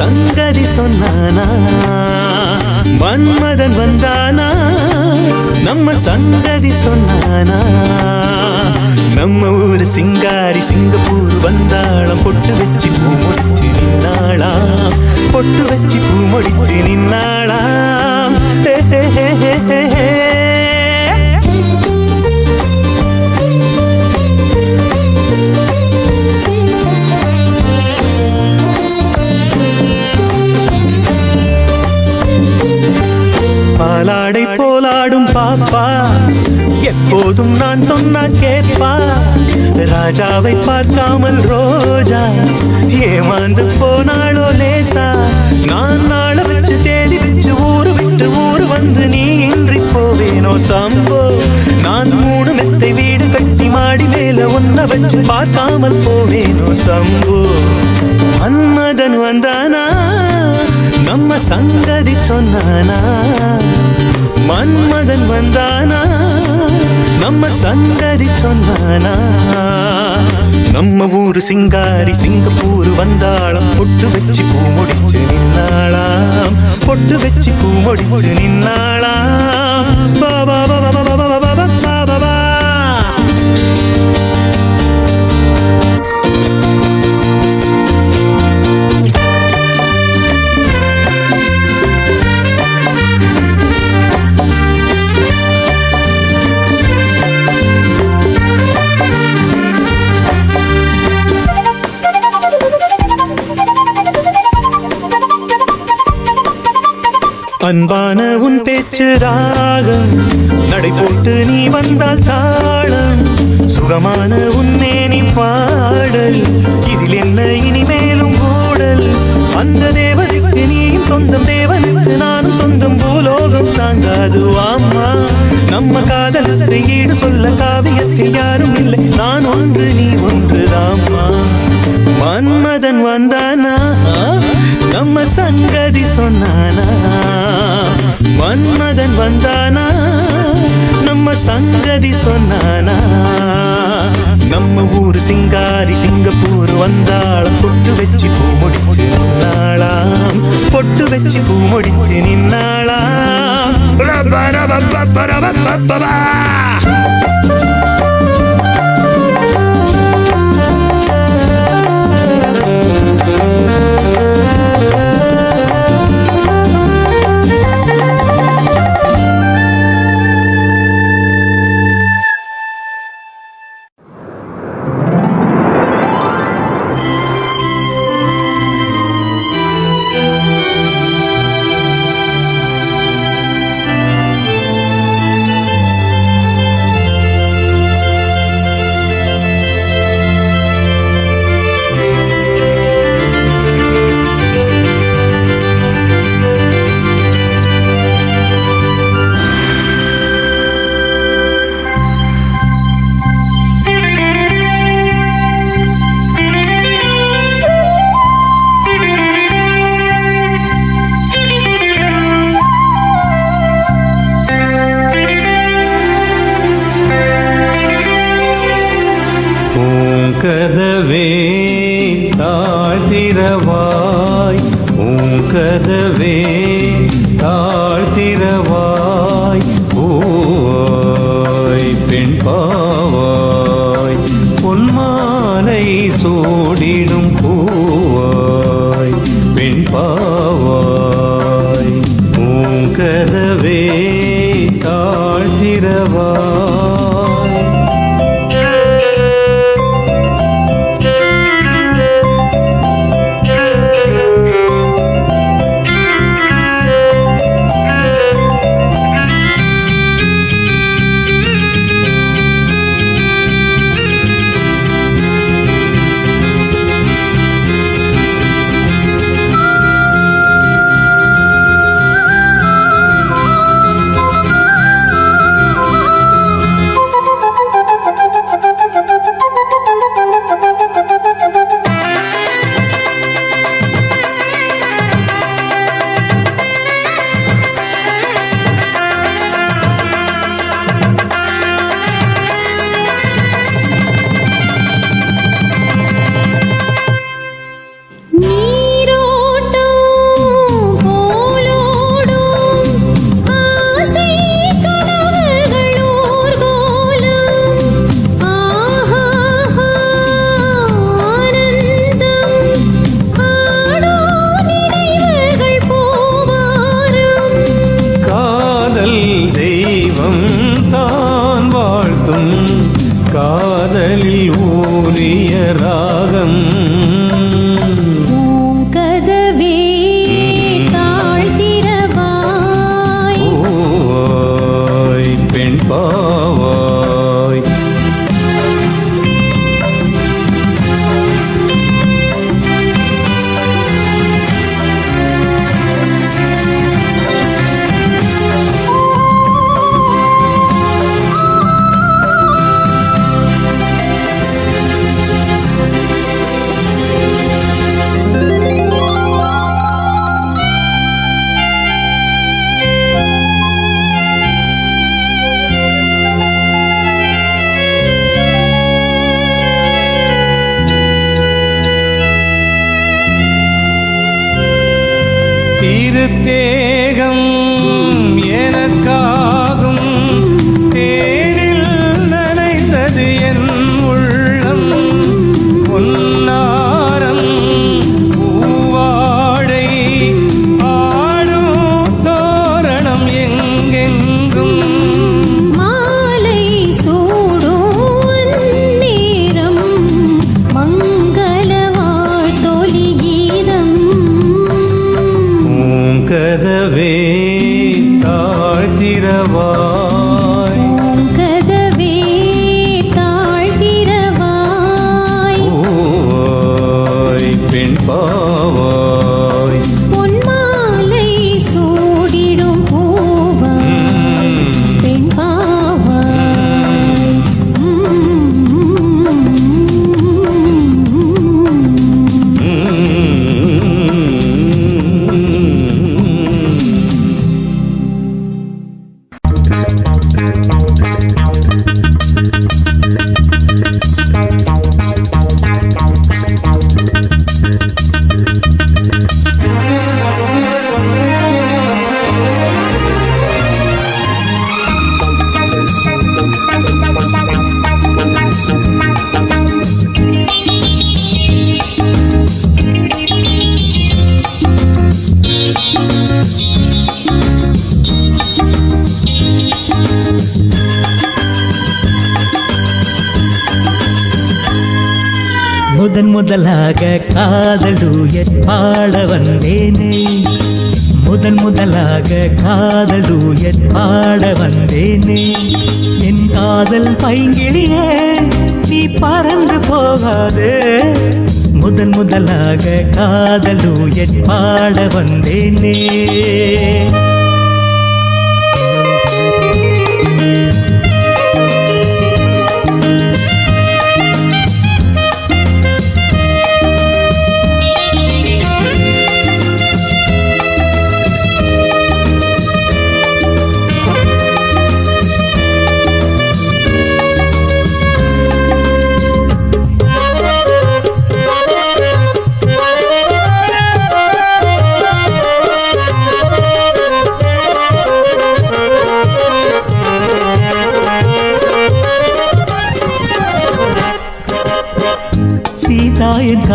சங்கதி சொன்னானா? மன்மதன் வந்தானா? நம்ம சங்கதி சொன்னானா? நம்ம ஊரு சிங்காரி சிங்கப்பூர் வந்தாளம். பொட்டு வச்சு பூ முடிச்சு நின்னாளா? பொட்டு வச்சு பூ முடிச்சு நின்னாளா? ராஜாவை பார்க்காமல் ரோஜா ஏமாந்து போனாளோ லேசா? நான் நாள வச்சு தேதி வச்சு ஊரு விட்டு ஊரு வந்து நீ இன்றி போவேனோ சாம்போ? நான் மூணு மெத்தை வீடு கட்டி மாடி மேல ஒன்ன வச்சு பார்க்காமல் போவேனோ சம்போ? மன்மதன் வந்தானா? நம்ம சங்கதி சொன்னானா? மன்மதன் வந்தானா? நம்ம சங்கதி சொன்னானா? நம்ம ஊரு சிங்காரி சிங்கப்பூர் வந்தாளம். பொட்டு வச்சு பூ முடிச்சு நின்னாளாம். பொட்டு வச்சு பூ முடிச்சு நின்னாளாம். பாபா பாபா அன்பான உன் பேச்சு ராகம். நடை போட்டு நீ வந்தால் தாளம். சுகமான உன் மேனி பாடல். இதில் என்ன இனிமேலும் கூடல். அந்த தேவனுக்கு நீயும் சொந்தம் தேவனுக்கு நானும் சொந்தம். பூலோகம் தாங்காது ஆமா நம்ம காதலுக்கு ஈடு சொல்ல காவியத்தில் யாரும் இல்லை. நான் ஒன்று நீ ஒன்றுதாம்மா மன்மதன் வந்தான் நம்ம சங்கதி சொன்னானா? மன்மதன் வந்தானா? நம்ம சங்கதி சொன்னானா? நம்ம ஊரு சிங்காரி சிங்கப்பூர் வந்தாளம் பொட்டு வச்சு பூ முடிச்சு நின்னாளாம். பொட்டு வச்சு பூ முடிச்சு நின்னாளாம். கதவே பெண் பாவாய் முதலாக காதலூயர் பாட வந்தேனே முதன் முதலாக காதலூயர் பாட வந்தேனே என் காதல் பைங்கிளியே நீ பறந்து போகாதே. முதன் முதலாக காதலூயர் பாட வந்தேனே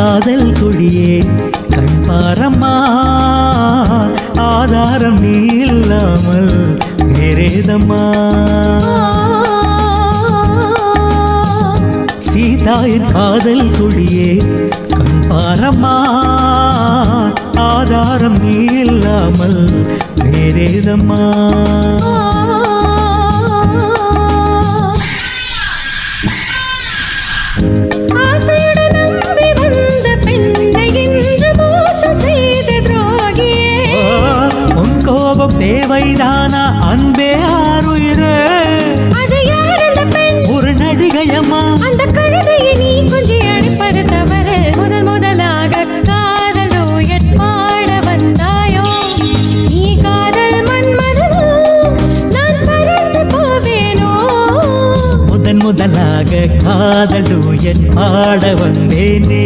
காதல் கொடியே கண் பாரம்மா. ஆதாரம் நீ இல்லாமல் வேறேதம்மா. சீதாயின் காதல் கொடியே கண் பாரம்மா. ஆதாரம் நீ இல்லாமல் வேறேதம்மா. முதலாக என் பாட வந்தேனே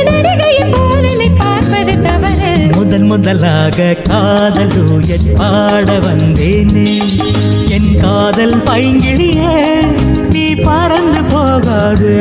முதலாக காதலூயல் பாட வந்தேனே. என் காதல் பைங்கிழியே நீ பறந்து போகாது.